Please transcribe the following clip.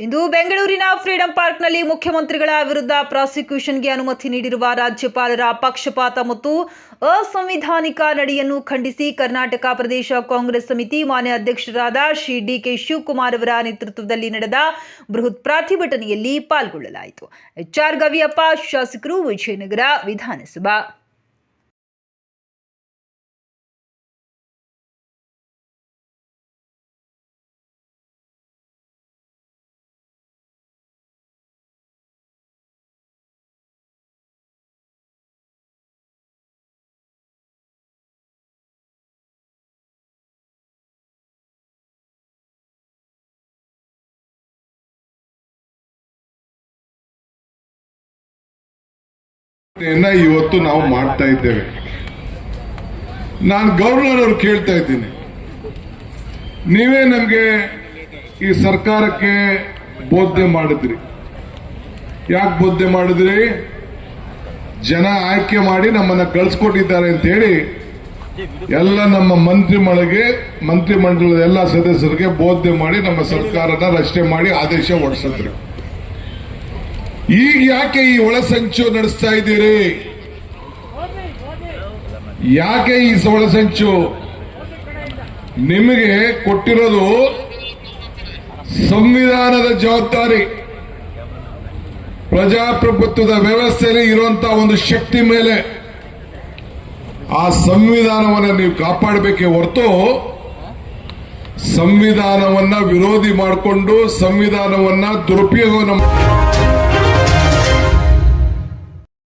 ಇಂದು ಬೆಂಗಳೂರಿನ ಫ್ರೀಡಂ ಪಾರ್ಕ್ನಲ್ಲಿ ಮುಖ್ಯಮಂತ್ರಿಗಳ ವಿರುದ್ಧ ಪ್ರಾಸಿಕ್ಯೂಷನ್ಗೆ ಅನುಮತಿ ನೀಡಿರುವ ರಾಜ್ಯಪಾಲರ ಪಕ್ಷಪಾತ ಮತ್ತು ಅಸಂವಿಧಾನಿಕ ನಡೆಯನ್ನು ಖಂಡಿಸಿ ಕರ್ನಾಟಕ ಪ್ರದೇಶ ಕಾಂಗ್ರೆಸ್ ಸಮಿತಿ ಮಾನ್ಯ ಅಧ್ಯಕ್ಷರಾದ ಶ್ರೀ ಡಿಕೆ ಶಿವಕುಮಾರ್ ಅವರ ನೇತೃತ್ವದಲ್ಲಿ ನಡೆದ ಬೃಹತ್ ಪ್ರತಿಭಟನೆಯಲ್ಲಿ ಪಾಲ್ಗೊಳ್ಳಲಾಯಿತು. ಎಚ್ಆರ್ ಗವಿಯಪ್ಪ, ಶಾಸಕರು ವಿಜಯನಗರ ವಿಧಾನಸಭಾ. ಇವತ್ತು ನಾವು ಮಾಡ್ತಾ ಇದ್ದೇವೆ. ನಾನು ಗವರ್ನರ್ ಅವ್ರು ಕೇಳ್ತಾ ಇದ್ದೀನಿ. ನೀವೇ ನಮಗೆ ಈ ಸರ್ಕಾರಕ್ಕೆ ಬೋಧನೆ ಮಾಡಿದ್ರಿ. ಯಾಕೆ ಬೋಧನೆ ಮಾಡಿದ್ರಿ? ಜನ ಆಯ್ಕೆ ಮಾಡಿ ನಮ್ಮನ್ನ ಕಳಿಸ್ಕೊಟ್ಟಿದ್ದಾರೆ ಅಂತ ಹೇಳಿ ಎಲ್ಲ ನಮ್ಮ ಮಂತ್ರಿ ಮಳಿಗೆ ಮಂತ್ರಿ ಮಂಡಲದ ಎಲ್ಲ ಸದಸ್ಯರಿಗೆ ಬೋಧನೆ ಮಾಡಿ ನಮ್ಮ ಸರ್ಕಾರನ ರಚನೆ ಮಾಡಿ ಆದೇಶ ಹೊರಡಿಸಿದ್ರು ಈಗ ಯಾಕೆ ಈ ಒಳಸಂಚು ನಡೆಸ್ತಾ ಇದ್ದೀರಿ? ಯಾಕೆ ಈ ಒಳಸಂಚು ನಿಮಗೆ ಕೊಟ್ಟಿರೋದು ಸಂವಿಧಾನದ ಜವಾಬ್ದಾರಿ. ಪ್ರಜಾಪ್ರಭುತ್ವದ ವ್ಯವಸ್ಥೆಯಲ್ಲಿ ಇರುವಂತಹ ಒಂದು ಶಕ್ತಿ ಮೇಲೆ ಆ ಸಂವಿಧಾನವನ್ನು ನೀವು ಕಾಪಾಡಬೇಕೇ ಹೊರತು ಸಂವಿಧಾನವನ್ನ ವಿರೋಧಿ ಮಾಡಿಕೊಂಡು ಸಂವಿಧಾನವನ್ನ ದುರುಪಯೋಗವನ್ನು